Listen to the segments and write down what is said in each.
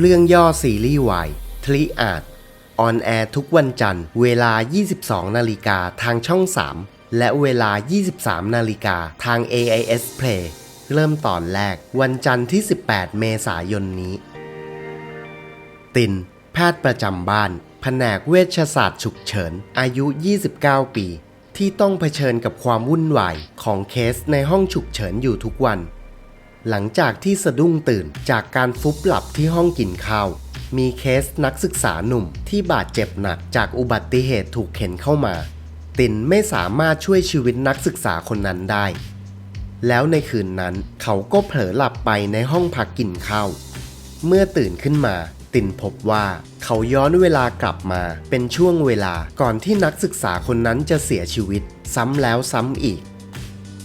เรื่องย่อซีรีส์วายทริอาจออนแอร์ทุกวันจันทร์เวลา 22 นาฬิกาทางช่อง 3 และเวลา 23 นาฬิกาทาง AIS Play เริ่มตอนแรกวันจันทร์ที่ 18 เมษายนนี้ ติน แพทย์ประจำบ้าน แผนกเวชศาสตร์ฉุกเฉิน อายุ 29 ปี ที่ต้องเผชิญกับความวุ่นวายของเคสในห้องฉุกเฉินอยู่ทุกวัน หลังจากที่สะดุ้งตื่นจากการฟุบหลับที่ห้องกินข้าว มีเคสนักศึกษาหนุ่มที่บาดเจ็บหนักจากอุบัติเหตุถูกเข็นเข้ามา ตินไม่สามารถช่วยชีวิตนักศึกษาคนนั้นได้ แล้วในคืนนั้นเขาก็เผลอหลับไปในห้องพักกินข้าว เมื่อตื่นขึ้นมาตินพบว่าเขาย้อนเวลากลับมาเป็นช่วงเวลาก่อนที่นักศึกษาคนนั้นจะเสียชีวิต ซ้ำแล้วซ้ำอีก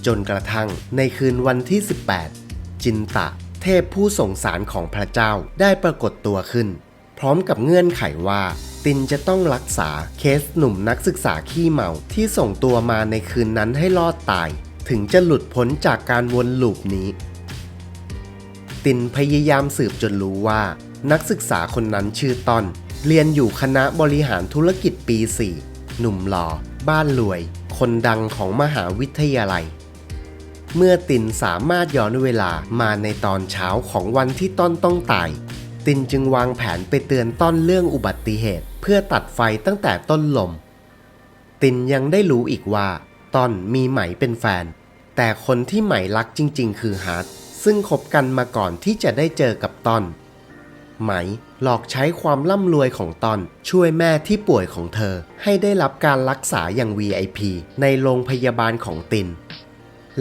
จนกระทั่งในคืนวันที่ 18 จินตะ เทพผู้ส่งสารของพระเจ้าได้ปรากฏตัวขึ้น พร้อมกับเงื่อนไขว่า ตินจะต้องรักษาเคสหนุ่มนักศึกษาขี้เมาที่ส่งตัวมาในคืนนั้นให้รอดตาย ถึงจะหลุดพ้นจากการวนลูปนี้ ตินพยายามสืบจนรู้ว่า นักศึกษาคนนั้นชื่อต้น เรียนอยู่คณะบริหารธุรกิจปี 4 หนุ่มหล่อ บ้านรวย คนดังของมหาวิทยาลัย เมื่อตินสามารถย้อนเวลามาในตอนเช้าของวันที่ต้นต้องตาย ตินจึงวางแผนไปเตือนต้นเรื่องอุบัติเหตุ เพื่อตัดไฟตั้งแต่ต้นลม ตินยังได้รู้อีกว่าต้นมีไหมเป็นแฟน แต่คนที่ไหมรักจริง ๆ คือฮาร์ดซึ่งคบกันมาก่อนที่จะได้เจอกับต้นไหมหลอกใช้ความร่ำรวยของตอนช่วยแม่ที่ป่วยของเธอ ให้ได้รับการรักษาอย่าง VIP ในโรงพยาบาลของติน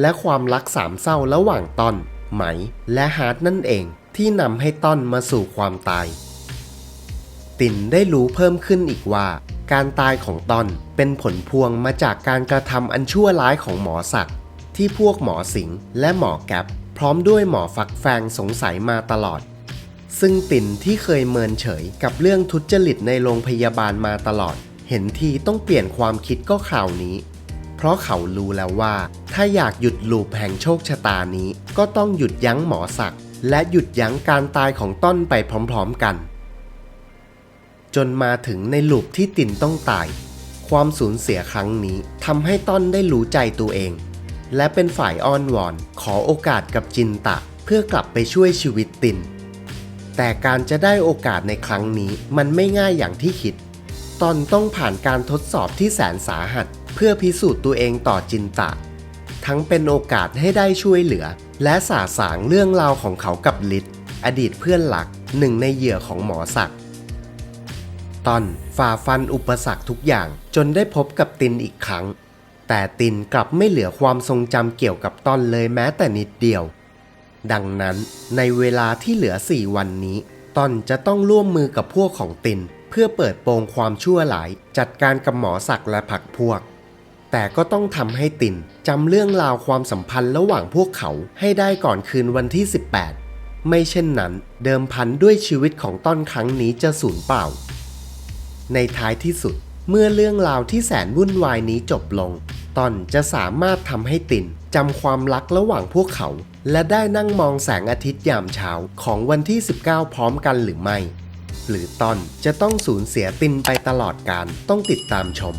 และความรักสามเศร้าระหว่างต้นไหม และฮาร์ดนั่นเองที่นำให้ต้นมาสู่ความตาย ตินได้รู้เพิ่มขึ้นอีกว่า การตายของต้นเป็นผลพวงมาจากการกระทำอันชั่วร้ายของหมอศักดิ์ที่พวกหมอสิงและหมอแก๊ปพร้อมด้วยหมอฝักแฟงสงสัยมาตลอด ซึ่งตินที่เคยเมินเฉยกับเรื่องทุจริตในโรงพยาบาลมาตลอด เห็นทีต้องเปลี่ยนความคิดก็ข่าวนี้ เพราะเขารู้แล้วว่า ถ้าอยากหยุดลูปแห่งโชคชะตานี้ ก็ต้องหยุดยั้งหมอศักดิ์และหยุดยั้งการตายของต้นไปพร้อมๆกัน จนมาถึงในลูปที่ตินต้องตาย ความสูญเสียครั้งนี้ทำให้ต้นได้รู้ใจตัวเอง และเป็นฝ่ายอ้อนวอน ขอโอกาสกับจินตะ เพื่อกลับไปช่วยชีวิตตินแต่การจะได้โอกาสในครั้งนี้มันไม่ง่ายอย่างที่คิด ตอนต้องผ่านการทดสอบที่แสนสาหัส เพื่อพิสูจน์ตัวเองต่อจินตะ ทั้งเป็นโอกาสให้ได้ช่วยเหลือ และสาสางเรื่องราวของเขากับลิศอดีตเพื่อนหลักหนึ่งในเหยื่อของหมอศักดิ์ตอนฝ่าฟันอุปสรรคทุกอย่างจนได้พบกับตินอีกครั้ง แต่ตินกลับไม่เหลือความทรงจำเกี่ยวกับต้นเลยแม้แต่นิดเดียว ดังนั้นในเวลาที่เหลือ4วันนี้ต้นจะต้องร่วมมือกับพวกของติน เพื่อเปิดโปงความชั่วหลาย จัดการกับหมอศักดิ์และผักพวก แต่ก็ต้องทำให้ตินจำเรื่องราวความสัมพันธ์ระหว่างพวกเขาให้ได้ก่อนคืนวันที่ 18 ไม่เช่นนั้น เดิมพันด้วยชีวิตของต้นครั้งนี้จะสูญเปล่า ในท้ายที่สุดเมื่อเรื่องราวที่แสนวุ่นวายนี้จบลง ตอนจะสามารถทำให้ตินจำความรักระหว่างพวกเขา และได้นั่งมองแสงอาทิตย์ยามเช้าของวันที่ 19 พร้อมกันหรือไม่ หรือตอนจะต้องสูญเสียตินไปตลอดการต้องติดตามชม